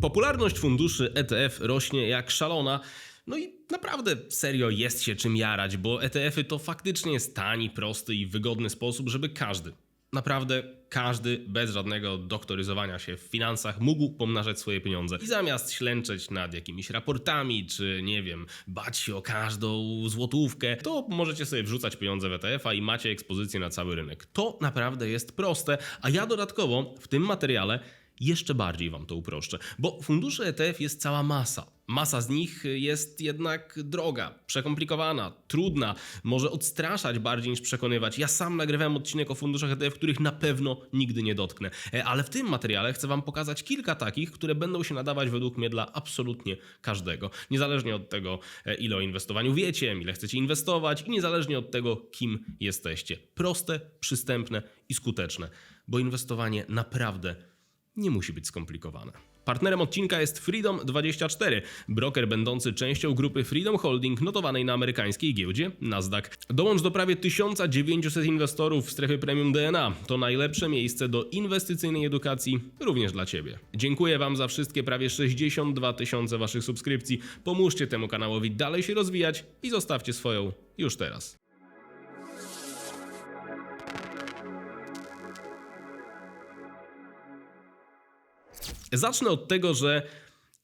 Popularność funduszy ETF rośnie jak szalona. No i naprawdę serio jest się czym jarać, bo ETF-y to faktycznie jest tani, prosty i wygodny sposób, żeby każdy, naprawdę każdy, bez żadnego doktoryzowania się w finansach, mógł pomnażać swoje pieniądze. I zamiast ślęczeć nad jakimiś raportami, czy nie wiem, bać się o każdą złotówkę, to możecie sobie wrzucać pieniądze w ETF-a i macie ekspozycję na cały rynek. To naprawdę jest proste, a ja dodatkowo w tym materiale jeszcze bardziej Wam to uproszczę, bo funduszy ETF jest cała masa. Masa z nich jest jednak droga, przekomplikowana, trudna, może odstraszać bardziej niż przekonywać. Ja sam nagrywałem odcinek o funduszach ETF, których na pewno nigdy nie dotknę, E, ale w tym materiale chcę Wam pokazać kilka takich, które będą się nadawać według mnie dla absolutnie każdego. Niezależnie od tego, e, ile o inwestowaniu wiecie, ile chcecie inwestować i niezależnie od tego, kim jesteście. Proste, przystępne i skuteczne, bo inwestowanie naprawdę nie musi być skomplikowane. Partnerem odcinka jest Freedom24, broker będący częścią grupy Freedom Holding notowanej na amerykańskiej giełdzie Nasdaq. Dołącz do prawie 1900 inwestorów w strefie premium DNA. To najlepsze miejsce do inwestycyjnej edukacji również dla Ciebie. Dziękuję Wam za wszystkie prawie 62 tysiące Waszych subskrypcji. Pomóżcie temu kanałowi dalej się rozwijać i zostawcie swoją już teraz. Zacznę od tego, że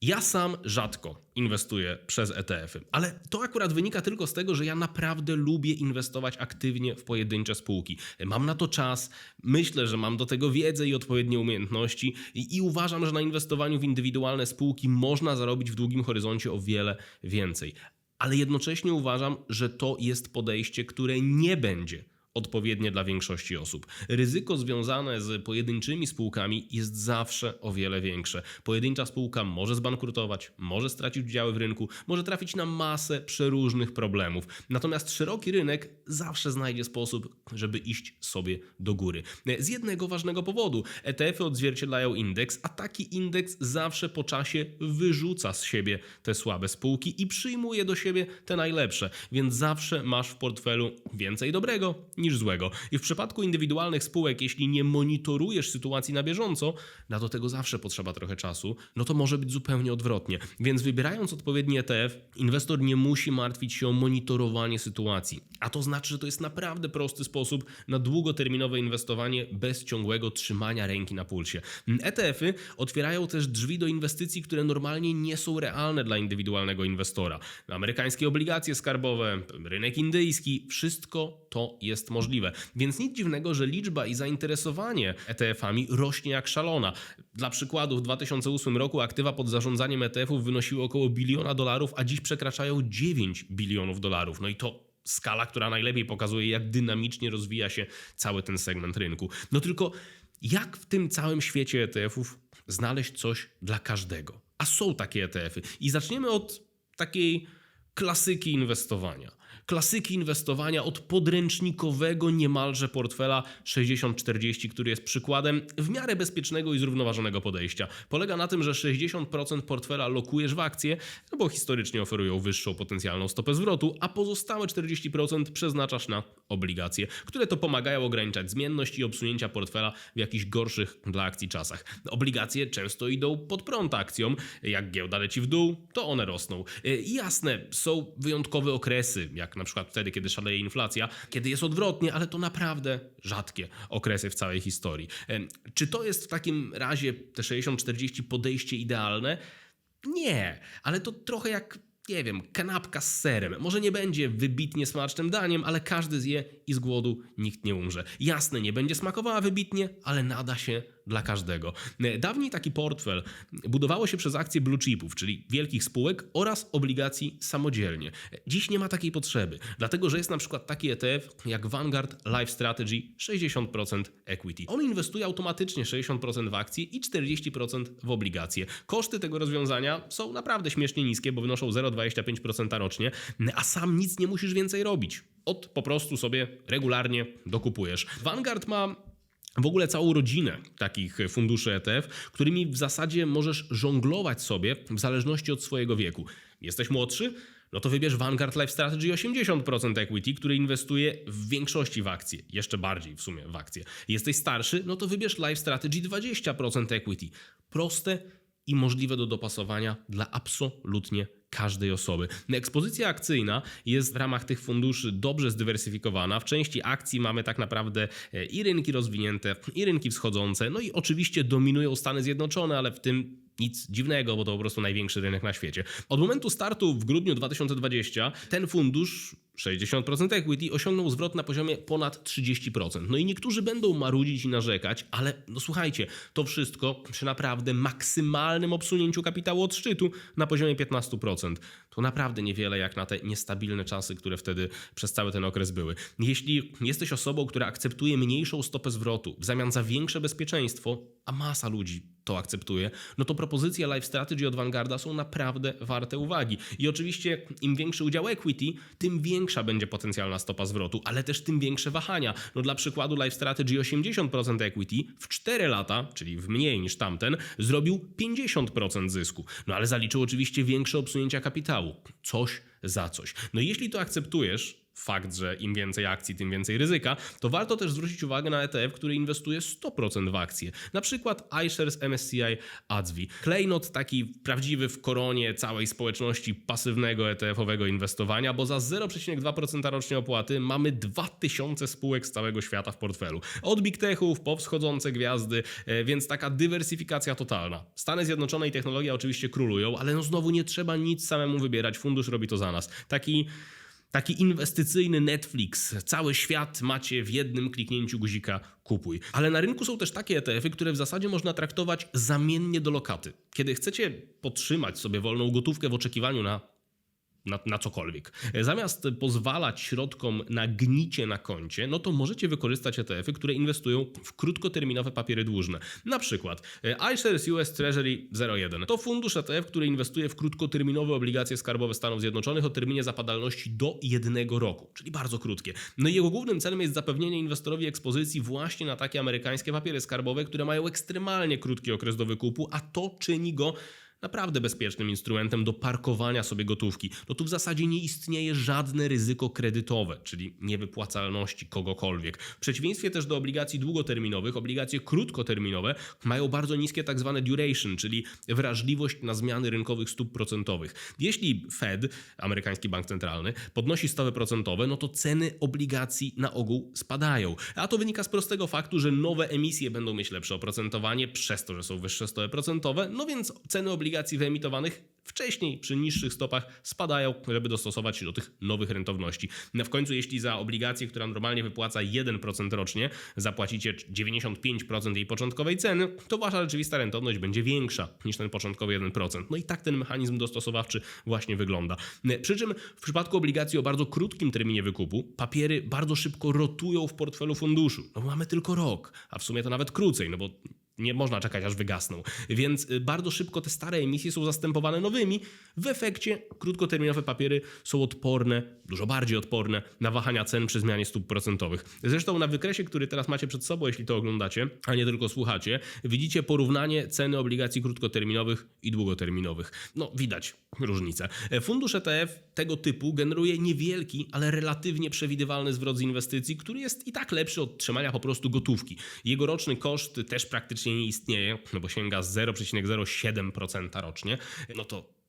ja sam rzadko inwestuję przez ETF-y, ale to akurat wynika tylko z tego, że ja naprawdę lubię inwestować aktywnie w pojedyncze spółki. Mam na to czas, myślę, że mam do tego wiedzę i odpowiednie umiejętności i, i uważam, że na inwestowaniu w indywidualne spółki można zarobić w długim horyzoncie o wiele więcej. Ale jednocześnie uważam, że to jest podejście, które nie będzie odpowiednie dla większości osób. Ryzyko związane z pojedynczymi spółkami jest zawsze o wiele większe. Pojedyncza spółka może zbankrutować, może stracić udziały w rynku, może trafić na masę przeróżnych problemów. Natomiast szeroki rynek zawsze znajdzie sposób, żeby iść sobie do góry. Z jednego ważnego powodu. ETF-y odzwierciedlają indeks, a taki indeks zawsze po czasie wyrzuca z siebie te słabe spółki i przyjmuje do siebie te najlepsze. Więc zawsze masz w portfelu więcej dobrego niż złego. I w przypadku indywidualnych spółek, jeśli nie monitorujesz sytuacji na bieżąco, na do tego zawsze potrzeba trochę czasu, no to może być zupełnie odwrotnie. Więc wybierając odpowiedni ETF, inwestor nie musi martwić się o monitorowanie sytuacji. A to znaczy, że to jest naprawdę prosty sposób na długoterminowe inwestowanie bez ciągłego trzymania ręki na pulsie. ETF-y otwierają też drzwi do inwestycji, które normalnie nie są realne dla indywidualnego inwestora. Amerykańskie obligacje skarbowe, rynek indyjski, wszystko to jest możliwe. Więc nic dziwnego, że liczba i zainteresowanie ETF-ami rośnie jak szalona. Dla przykładu, w 2008 roku aktywa pod zarządzaniem ETF-ów wynosiły około biliona dolarów, a dziś przekraczają 9 bilionów dolarów. No i to skala, która najlepiej pokazuje, jak dynamicznie rozwija się cały ten segment rynku. No tylko jak w tym całym świecie ETF-ów znaleźć coś dla każdego? A są takie ETF-y. I zaczniemy od takiej klasyki inwestowania. Klasyki inwestowania od podręcznikowego niemalże portfela 60-40, który jest przykładem w miarę bezpiecznego i zrównoważonego podejścia. Polega na tym, że 60% portfela lokujesz w akcje, no bo historycznie oferują wyższą potencjalną stopę zwrotu, a pozostałe 40% przeznaczasz na obligacje, które to pomagają ograniczać zmienność i obsunięcia portfela w jakichś gorszych dla akcji czasach. Obligacje często idą pod prąd akcjom, jak giełda leci w dół, to one rosną. I jasne, są wyjątkowe okresy, jak na przykład wtedy, kiedy szaleje inflacja, kiedy jest odwrotnie, ale to naprawdę rzadkie okresy w całej historii. Czy to jest w takim razie te 60-40 podejście idealne? Nie, ale to trochę jak, nie wiem, kanapka z serem. Może nie będzie wybitnie smacznym daniem, ale każdy zje i z głodu nikt nie umrze. Jasne, nie będzie smakowała wybitnie, ale nada się dla każdego. Dawniej taki portfel budowało się przez akcje blue chipów, czyli wielkich spółek oraz obligacji samodzielnie. Dziś nie ma takiej potrzeby, dlatego że jest na przykład taki ETF jak Vanguard Life Strategy 60% equity. On inwestuje automatycznie 60% w akcje i 40% w obligacje. Koszty tego rozwiązania są naprawdę śmiesznie niskie, bo wynoszą 0,25% rocznie, a sam nic nie musisz więcej robić. Od po prostu sobie regularnie dokupujesz. Vanguard ma w ogóle całą rodzinę takich funduszy ETF, którymi w zasadzie możesz żonglować sobie w zależności od swojego wieku. Jesteś młodszy? No to wybierz Vanguard Life Strategy 80% equity, który inwestuje w większości w akcje, jeszcze bardziej w sumie w akcje. Jesteś starszy? No to wybierz Life Strategy 20% equity. Proste i możliwe do dopasowania dla absolutnie każdej osoby. Ekspozycja akcyjna jest w ramach tych funduszy dobrze zdywersyfikowana. W części akcji mamy tak naprawdę e, i rynki rozwinięte, i rynki wschodzące, no i oczywiście dominują Stany Zjednoczone, ale w tym nic dziwnego, bo to po prostu największy rynek na świecie. Od momentu startu w grudniu 2020 ten fundusz 60% equity osiągnął zwrot na poziomie ponad 30%. No i niektórzy będą marudzić i narzekać, ale no słuchajcie, to wszystko przy naprawdę maksymalnym obsunięciu kapitału od szczytu na poziomie 15%. To naprawdę niewiele jak na te niestabilne czasy, które wtedy przez cały ten okres były. Jeśli jesteś osobą, która akceptuje mniejszą stopę zwrotu w zamian za większe bezpieczeństwo, a masa ludzi to akceptuje, no to propozycje Life Strategy od Vanguarda są naprawdę warte uwagi. I oczywiście im większy udział equity, tym większa będzie potencjalna stopa zwrotu, ale też tym większe wahania. No dla przykładu Life Strategy 80% equity w 4 lata, czyli w mniej niż tamten, zrobił 50% zysku. No ale zaliczył oczywiście większe obsunięcia kapitału. Coś za coś. No jeśli to akceptujesz, fakt, że im więcej akcji, tym więcej ryzyka, to warto też zwrócić uwagę na ETF, który inwestuje 100% w akcje. Na przykład iShares MSCI ADSVI. Klejnot taki prawdziwy w koronie całej społeczności pasywnego ETF-owego inwestowania, bo za 0,2% rocznie opłaty mamy 2000 spółek z całego świata w portfelu. Od big techów po wschodzące gwiazdy, e, więc taka dywersyfikacja totalna. Stany Zjednoczone i technologia oczywiście królują, ale no znowu nie trzeba nic samemu wybierać, fundusz robi to za nas. Taki Taki inwestycyjny Netflix. Cały świat macie w jednym kliknięciu guzika kupuj. Ale na rynku są też takie ETF-y, które w zasadzie można traktować zamiennie do lokaty. Kiedy chcecie podtrzymać sobie wolną gotówkę w oczekiwaniu na na, na, cokolwiek. Zamiast pozwalać środkom na gnicie na koncie, no to możecie wykorzystać ETF-y, które inwestują w krótkoterminowe papiery dłużne. Na przykład e, iShares US Treasury 01 to fundusz ETF, który inwestuje w krótkoterminowe obligacje skarbowe Stanów Zjednoczonych o terminie zapadalności do jednego roku, czyli bardzo krótkie. No i jego głównym celem jest zapewnienie inwestorowi ekspozycji właśnie na takie amerykańskie papiery skarbowe, które mają ekstremalnie krótki okres do wykupu, a to czyni go naprawdę bezpiecznym instrumentem do parkowania sobie gotówki. No tu w zasadzie nie istnieje żadne ryzyko kredytowe, czyli niewypłacalności kogokolwiek. W przeciwieństwie też do obligacji długoterminowych, obligacje krótkoterminowe mają bardzo niskie tak zwane duration, czyli wrażliwość na zmiany rynkowych stóp procentowych. Jeśli Fed, amerykański bank centralny, podnosi stopy procentowe, no to ceny obligacji na ogół spadają. A to wynika z prostego faktu, że nowe emisje będą mieć lepsze oprocentowanie przez to, że są wyższe stopy procentowe, no więc ceny obligacji obligacji wyemitowanych wcześniej przy niższych stopach spadają, żeby dostosować się do tych nowych rentowności. No w końcu, jeśli za obligację, która normalnie wypłaca 1% rocznie, zapłacicie 95% jej początkowej ceny, to wasza rzeczywista rentowność będzie większa niż ten początkowy 1%. No i tak ten mechanizm dostosowawczy właśnie wygląda. Przy czym w przypadku obligacji o bardzo krótkim terminie wykupu, papiery bardzo szybko rotują w portfelu funduszu. No mamy tylko rok, a w sumie to nawet krócej, no bo nie można czekać, aż wygasną. Więc y, bardzo szybko te stare emisje są zastępowane nowymi. W efekcie krótkoterminowe papiery są odporne, dużo bardziej odporne na wahania cen przy zmianie stóp procentowych. Zresztą na wykresie, który teraz macie przed sobą, jeśli to oglądacie, a nie tylko słuchacie, widzicie porównanie ceny obligacji krótkoterminowych i długoterminowych. No, widać różnicę. Fundusz ETF tego typu generuje niewielki, ale relatywnie przewidywalny zwrot z inwestycji, który jest i tak lepszy od trzymania po prostu gotówki. Jego roczny koszt też praktycznie nie istnieje, no bo sięga 0,07% rocznie, no to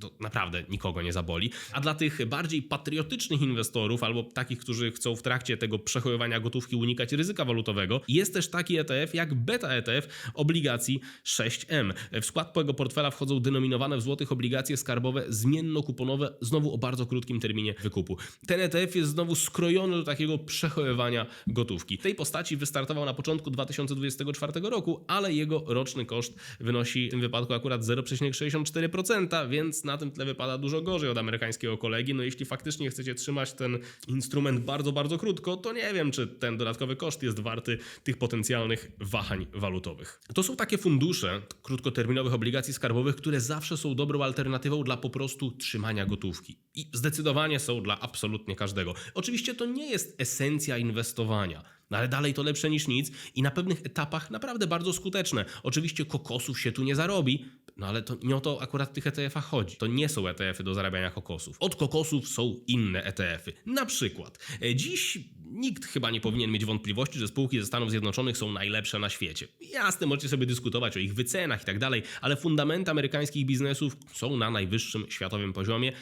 to naprawdę nikogo nie zaboli. A dla tych bardziej patriotycznych inwestorów, albo takich, którzy chcą w trakcie tego przechowywania gotówki unikać ryzyka walutowego, jest też taki ETF jak beta ETF obligacji 6M. W skład tego portfela wchodzą denominowane w złotych obligacje skarbowe zmienno-kuponowe, znowu o bardzo krótkim terminie wykupu. Ten ETF jest znowu skrojony do takiego przechowywania gotówki. W tej postaci wystartował na początku 2024 roku, ale jego roczny koszt wynosi w tym wypadku akurat 0,64%, więc na tym tle wypada dużo gorzej od amerykańskiego kolegi. No jeśli faktycznie chcecie trzymać ten instrument bardzo, bardzo krótko, to nie wiem, czy ten dodatkowy koszt jest warty tych potencjalnych wahań walutowych. To są takie fundusze krótkoterminowych obligacji skarbowych, które zawsze są dobrą alternatywą dla po prostu trzymania gotówki. I zdecydowanie są dla absolutnie każdego. Oczywiście to nie jest esencja inwestowania. No ale dalej to lepsze niż nic i na pewnych etapach naprawdę bardzo skuteczne. Oczywiście kokosów się tu nie zarobi, no ale to nie o to akurat w tych ETF-ach chodzi. To nie są ETF-y do zarabiania kokosów. Od kokosów są inne ETF-y. Na przykład, e, dziś nikt chyba nie powinien mieć wątpliwości, że spółki ze Stanów Zjednoczonych są najlepsze na świecie. Jasne, możecie sobie dyskutować o ich wycenach i tak dalej, ale fundamenty amerykańskich biznesów są na najwyższym światowym poziomie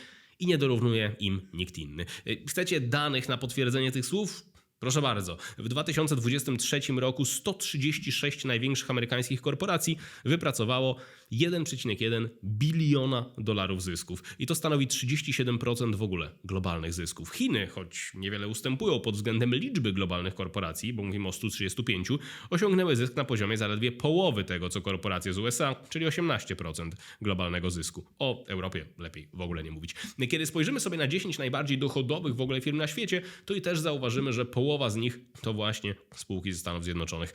i nie dorównuje im nikt inny. E, Chcecie danych na potwierdzenie tych słów? Proszę bardzo. W 2023 roku 136 największych amerykańskich korporacji wypracowało 1,1 biliona dolarów zysków. I to stanowi 37% w ogóle globalnych zysków. Chiny, choć niewiele ustępują pod względem liczby globalnych korporacji, bo mówimy o 135, osiągnęły zysk na poziomie zaledwie połowy tego, co korporacje z USA, czyli 18% globalnego zysku. O Europie lepiej w ogóle nie mówić. Kiedy spojrzymy sobie na 10 najbardziej dochodowych w ogóle firm na świecie, to i też zauważymy, że połowa z nich to właśnie spółki ze Stanów Zjednoczonych.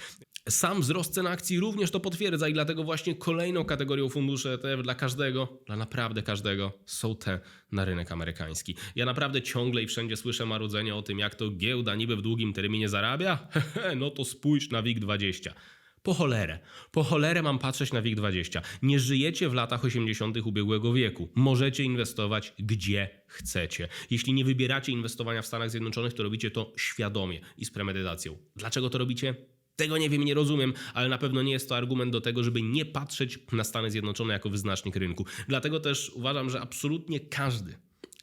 Sam wzrost cen akcji również to potwierdza i dlatego właśnie kolejną kategorią funduszy ETF dla każdego, dla naprawdę każdego są te na rynek amerykański. Ja naprawdę ciągle i wszędzie słyszę marudzenie o tym, jak to giełda niby w długim terminie zarabia. No to spójrz na WIG20. Po cholerę. Po cholerę mam patrzeć na WIG20. Nie żyjecie w latach 80. ubiegłego wieku. Możecie inwestować gdzie chcecie. Jeśli nie wybieracie inwestowania w Stanach Zjednoczonych, to robicie to świadomie i z premedytacją. Dlaczego to robicie? Tego nie wiem nie rozumiem, ale na pewno nie jest to argument do tego, żeby nie patrzeć na Stany Zjednoczone jako wyznacznik rynku. Dlatego też uważam, że absolutnie każdy,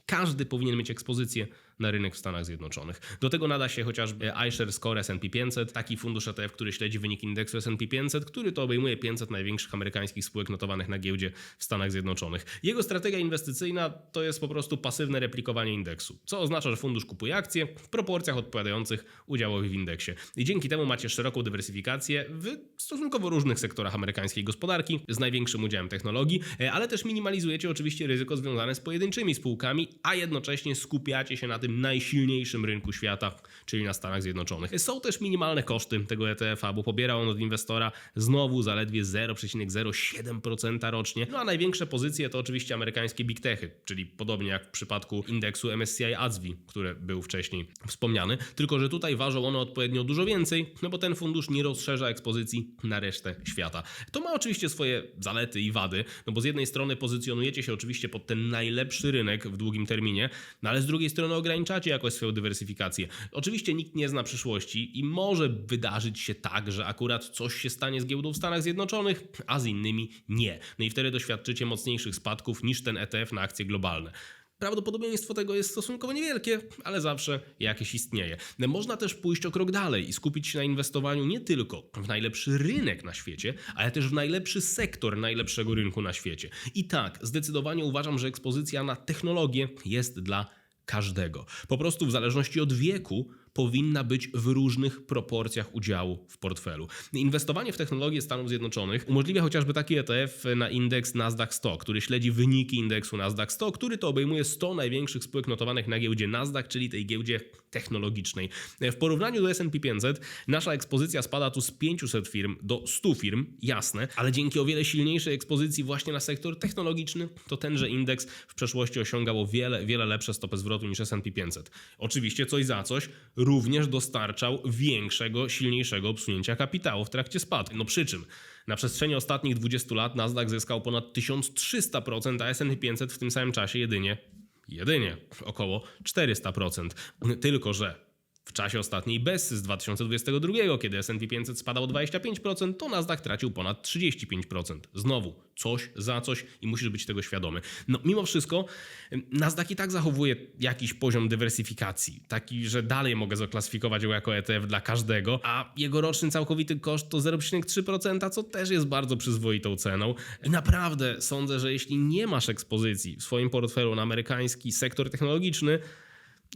każdy powinien mieć ekspozycję na rynek w Stanach Zjednoczonych. Do tego nada się chociażby iShares Core S&P 500, taki fundusz ETF, który śledzi wyniki indeksu S&P 500, który to obejmuje 500 największych amerykańskich spółek notowanych na giełdzie w Stanach Zjednoczonych. Jego strategia inwestycyjna to jest po prostu pasywne replikowanie indeksu, co oznacza, że fundusz kupuje akcje w proporcjach odpowiadających udziałowi w indeksie. I dzięki temu macie szeroką dywersyfikację w stosunkowo różnych sektorach amerykańskiej gospodarki z największym udziałem technologii, e, ale też minimalizujecie oczywiście ryzyko związane z pojedynczymi spółkami, a jednocześnie skupiacie się na tym najsilniejszym rynku świata, czyli na Stanach Zjednoczonych. Są też minimalne koszty tego ETF-a, bo pobiera on od inwestora znowu zaledwie 0,07% rocznie. No a największe pozycje to oczywiście amerykańskie big techy, czyli podobnie jak w przypadku indeksu MSCI ADSWI, który był wcześniej wspomniany, tylko że tutaj ważą one odpowiednio dużo więcej, no bo ten fundusz nie rozszerza ekspozycji na resztę świata. To ma oczywiście swoje zalety i wady, no bo z jednej strony pozycjonujecie się oczywiście pod ten najlepszy rynek w długim terminie, no ale z drugiej strony ograniczacie jakoś swoją dywersyfikację. Oczywiście nikt nie zna przyszłości i może wydarzyć się tak, że akurat coś się stanie z giełdą w Stanach Zjednoczonych, a z innymi nie. No i wtedy doświadczycie mocniejszych spadków niż ten ETF na akcje globalne. Prawdopodobieństwo tego jest stosunkowo niewielkie, ale zawsze jakieś istnieje. Można też pójść o krok dalej i skupić się na inwestowaniu nie tylko w najlepszy rynek na świecie, ale też w najlepszy sektor najlepszego rynku na świecie. I tak, zdecydowanie uważam, że ekspozycja na technologię jest dla każdego. Po prostu w zależności od wieku powinna być w różnych proporcjach udziału w portfelu. Inwestowanie w technologię Stanów Zjednoczonych umożliwia chociażby taki ETF na indeks Nasdaq 100, który śledzi wyniki indeksu Nasdaq 100, który to obejmuje 100 największych spółek notowanych na giełdzie Nasdaq, czyli tej giełdzie technologicznej. W porównaniu do S&P 500 nasza ekspozycja spada tu z 500 firm do 100 firm, jasne, ale dzięki o wiele silniejszej ekspozycji właśnie na sektor technologiczny, to tenże indeks w przeszłości osiągał o wiele, wiele lepsze stopy zwrotu niż S&P 500. Oczywiście coś za coś również dostarczał większego, silniejszego obsunięcia kapitału w trakcie spadku. No przy czym na przestrzeni ostatnich 20 lat Nasdaq zyskał ponad 1300%, a S&P 500 w tym samym czasie jedynie jedynie około 400%. Tylko, że w czasie ostatniej BES z 2022, kiedy S&P 500 spadał o 25%, to Nasdaq tracił ponad 35%. Znowu, coś za coś i musisz być tego świadomy. No, mimo wszystko Nasdaq i tak zachowuje jakiś poziom dywersyfikacji, taki, że dalej mogę zaklasyfikować go jako ETF dla każdego, a jego roczny całkowity koszt to 0,3%, co też jest bardzo przyzwoitą ceną. I naprawdę sądzę, że jeśli nie masz ekspozycji w swoim portfelu na amerykański sektor technologiczny,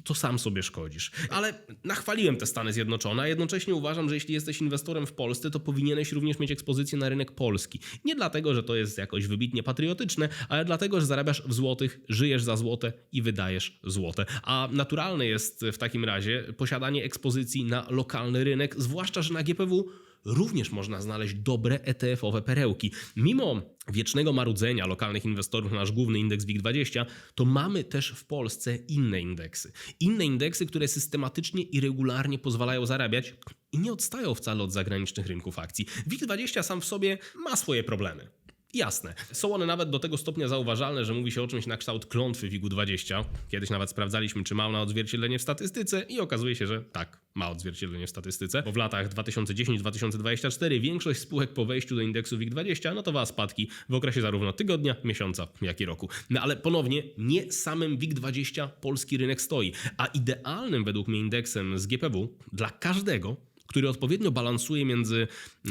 to sam sobie szkodzisz. Ale nachwaliłem te Stany Zjednoczone, a jednocześnie uważam, że jeśli jesteś inwestorem w Polsce, to powinieneś również mieć ekspozycję na rynek polski. Nie dlatego, że to jest jakoś wybitnie patriotyczne, ale dlatego, że zarabiasz w złotych, żyjesz za złote i wydajesz złote. A naturalne jest w takim razie posiadanie ekspozycji na lokalny rynek, zwłaszcza, że na GPW również można znaleźć dobre ETF-owe perełki. Mimo wiecznego marudzenia lokalnych inwestorów na nasz główny indeks WIG20, to mamy też w Polsce inne indeksy. Inne indeksy, które systematycznie i regularnie pozwalają zarabiać i nie odstają wcale od zagranicznych rynków akcji. WIG20 sam w sobie ma swoje problemy. Jasne. Są one nawet do tego stopnia zauważalne, że mówi się o czymś na kształt klątwy WIG-20. Kiedyś nawet sprawdzaliśmy, czy ma ona odzwierciedlenie w statystyce i okazuje się, że tak, ma odzwierciedlenie w statystyce, bo w latach 2010-2024 większość spółek po wejściu do indeksu WIG-20 notowała spadki w okresie zarówno tygodnia, miesiąca, jak i roku. No ale ponownie, nie samym WIG-20 polski rynek stoi, a idealnym według mnie indeksem z GPW dla każdego który odpowiednio balansuje między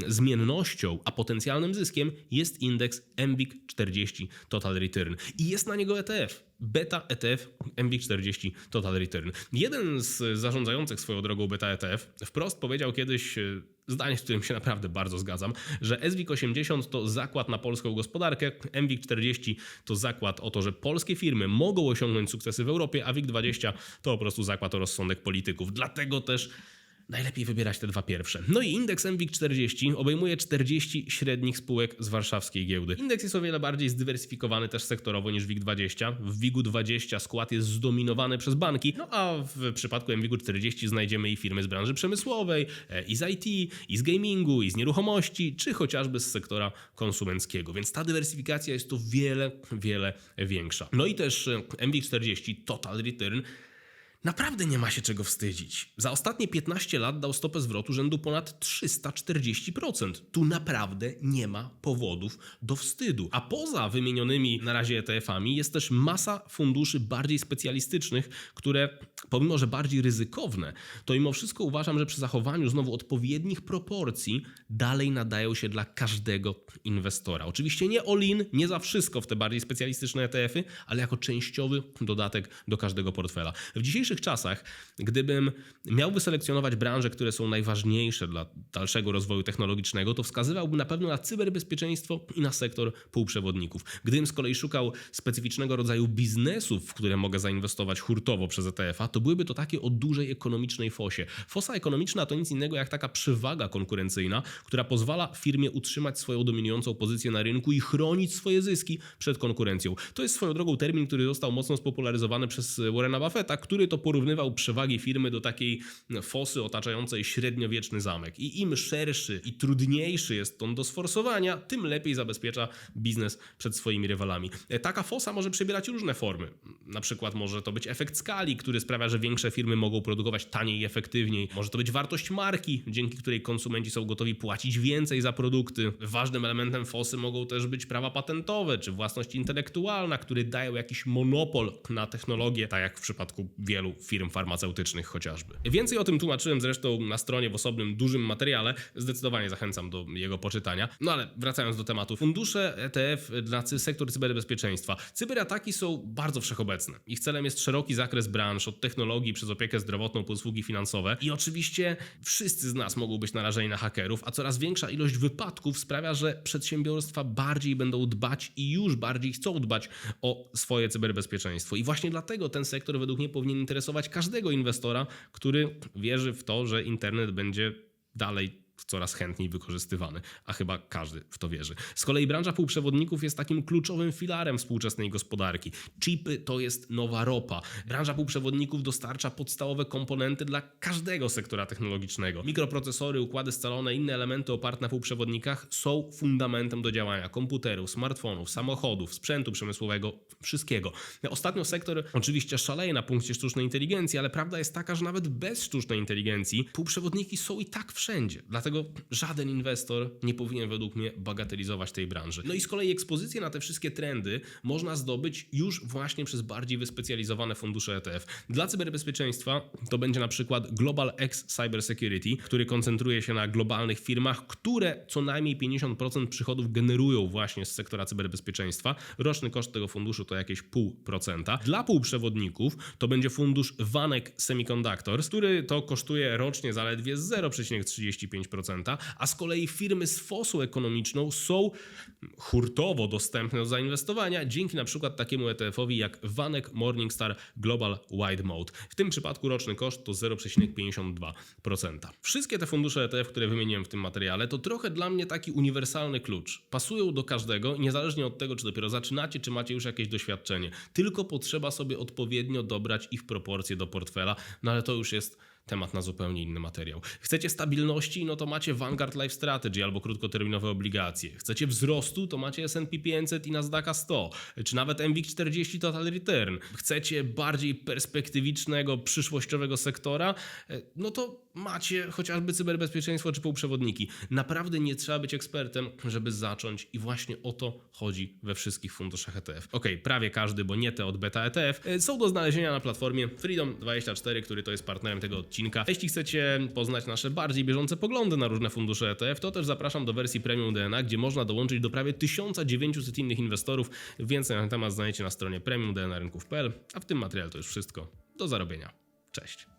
zmiennością a potencjalnym zyskiem, jest indeks MWIG 40 Total Return. I jest na niego ETF. Beta ETF MWIG 40 Total Return. Jeden z zarządzających swoją drogą Beta ETF wprost powiedział kiedyś e, zdanie, z którym się naprawdę bardzo zgadzam, że SWIG 80 to zakład na polską gospodarkę, MWIG 40 to zakład o to, że polskie firmy mogą osiągnąć sukcesy w Europie, a WIG 20 to po prostu zakład o rozsądek polityków. Dlatego też Najlepiej wybierać te dwa pierwsze. No i indeks MWIG 40 obejmuje 40 średnich spółek z warszawskiej giełdy. Indeks jest o wiele bardziej zdywersyfikowany też sektorowo niż WIG 20. W WIG 20 skład jest zdominowany przez banki, no a w przypadku MWIG 40 znajdziemy i firmy z branży przemysłowej, e, i z IT, i z gamingu, i z nieruchomości, czy chociażby z sektora konsumenckiego. Więc ta dywersyfikacja jest tu wiele, wiele większa. No i też e, MWIG 40 Total Return Naprawdę nie ma się czego wstydzić. Za ostatnie 15 lat dał stopę zwrotu rzędu ponad 340%. Tu naprawdę nie ma powodów do wstydu. A poza wymienionymi na razie ETF-ami jest też masa funduszy bardziej specjalistycznych, które pomimo, że bardziej ryzykowne, to mimo wszystko uważam, że przy zachowaniu znowu odpowiednich proporcji dalej nadają się dla każdego inwestora. Oczywiście nie all-in, nie za wszystko w te bardziej specjalistyczne ETF-y, ale jako częściowy dodatek do każdego portfela. W dzisiejszych czasach, gdybym miał wyselekcjonować branże, które są najważniejsze dla dalszego rozwoju technologicznego, to wskazywałbym na pewno na cyberbezpieczeństwo i na sektor półprzewodników. Gdybym z kolei szukał specyficznego rodzaju biznesów, w które mogę zainwestować hurtowo przez ETF-a, to byłyby to takie o dużej ekonomicznej fosie. Fosa ekonomiczna to nic innego jak taka przewaga konkurencyjna, która pozwala firmie utrzymać swoją dominującą pozycję na rynku i chronić swoje zyski przed konkurencją. To jest swoją drogą termin, który został mocno spopularyzowany przez Warrena Buffetta, który to porównywał przewagi firmy do takiej fosy otaczającej średniowieczny zamek. I im szerszy i trudniejszy jest on do sforsowania, tym lepiej zabezpiecza biznes przed swoimi rywalami. Taka fosa może przybierać różne formy. Na przykład może to być efekt skali, który sprawia, że większe firmy mogą produkować taniej i efektywniej. Może to być wartość marki, dzięki której konsumenci są gotowi płacić więcej za produkty. Ważnym elementem fosy mogą też być prawa patentowe czy własność intelektualna, które dają jakiś monopol na technologię, tak jak w przypadku wielu firm farmaceutycznych chociażby. Więcej o tym tłumaczyłem zresztą na stronie w osobnym dużym materiale. Zdecydowanie zachęcam do jego poczytania. No ale wracając do tematu. Fundusze ETF dla sektor cyberbezpieczeństwa. Cyberataki są bardzo wszechobecne. Ich celem jest szeroki zakres branż, od technologii przez opiekę zdrowotną po usługi finansowe. I oczywiście wszyscy z nas mogą być narażeni na hakerów, a coraz większa ilość wypadków sprawia, że przedsiębiorstwa bardziej będą dbać i już bardziej chcą dbać o swoje cyberbezpieczeństwo. I właśnie dlatego ten sektor według mnie powinien interesować każdego inwestora, który wierzy w to, że internet będzie dalej coraz chętniej wykorzystywany, a chyba każdy w to wierzy. Z kolei branża półprzewodników jest takim kluczowym filarem współczesnej gospodarki. Chipy to jest nowa ropa. Branża półprzewodników dostarcza podstawowe komponenty dla każdego sektora technologicznego. Mikroprocesory, układy scalone, inne elementy oparte na półprzewodnikach są fundamentem do działania komputerów, smartfonów, samochodów, sprzętu przemysłowego, wszystkiego. Ostatnio sektor oczywiście szaleje na punkcie sztucznej inteligencji, ale prawda jest taka, że nawet bez sztucznej inteligencji półprzewodniki są i tak wszędzie. Dlatego żaden inwestor nie powinien według mnie bagatelizować tej branży. No i z kolei ekspozycję na te wszystkie trendy można zdobyć już właśnie przez bardziej wyspecjalizowane fundusze ETF. Dla cyberbezpieczeństwa to będzie na przykład Global X Cyber Security, który koncentruje się na globalnych firmach, które co najmniej 50% przychodów generują właśnie z sektora cyberbezpieczeństwa. Roczny koszt tego funduszu to jakieś 0,5%. Dla półprzewodników to będzie fundusz Vanek Semiconductors, który to kosztuje rocznie zaledwie 0,35%, a z kolei firmy z fosą ekonomiczną są hurtowo dostępne do zainwestowania dzięki na przykład takiemu ETF-owi jak Vanek Morningstar Global Wide Mode. W tym przypadku roczny koszt to 0,52%. Wszystkie te fundusze ETF, które wymieniłem w tym materiale, to trochę dla mnie taki uniwersalny klucz. Pasują do każdego, niezależnie od tego, czy dopiero zaczynacie, czy macie już jakieś doświadczenie. Tylko potrzeba sobie odpowiednio dobrać ich proporcje do portfela, no ale to już jest temat na zupełnie inny materiał. Chcecie stabilności, no to macie Vanguard Life Strategy albo krótkoterminowe obligacje. Chcecie wzrostu, to macie S&P 500 i Nasdaqa 100, czy nawet MWIG 40 Total Return. Chcecie bardziej perspektywicznego, przyszłościowego sektora, e, no to macie chociażby cyberbezpieczeństwo czy półprzewodniki. Naprawdę nie trzeba być ekspertem, żeby zacząć i właśnie o to chodzi we wszystkich funduszach ETF. Ok, prawie każdy, bo nie te od beta ETF, e, są do znalezienia na platformie Freedom24, który to jest partnerem tego odcinka. Jeśli chcecie poznać nasze bardziej bieżące poglądy na różne fundusze ETF, to też zapraszam do wersji Premium DNA, gdzie można dołączyć do prawie 1900 innych inwestorów. Więcej na ten temat znajdziecie na stronie premiumdnarynków.pl, a w tym materiale to już wszystko. Do zarobienia. Cześć.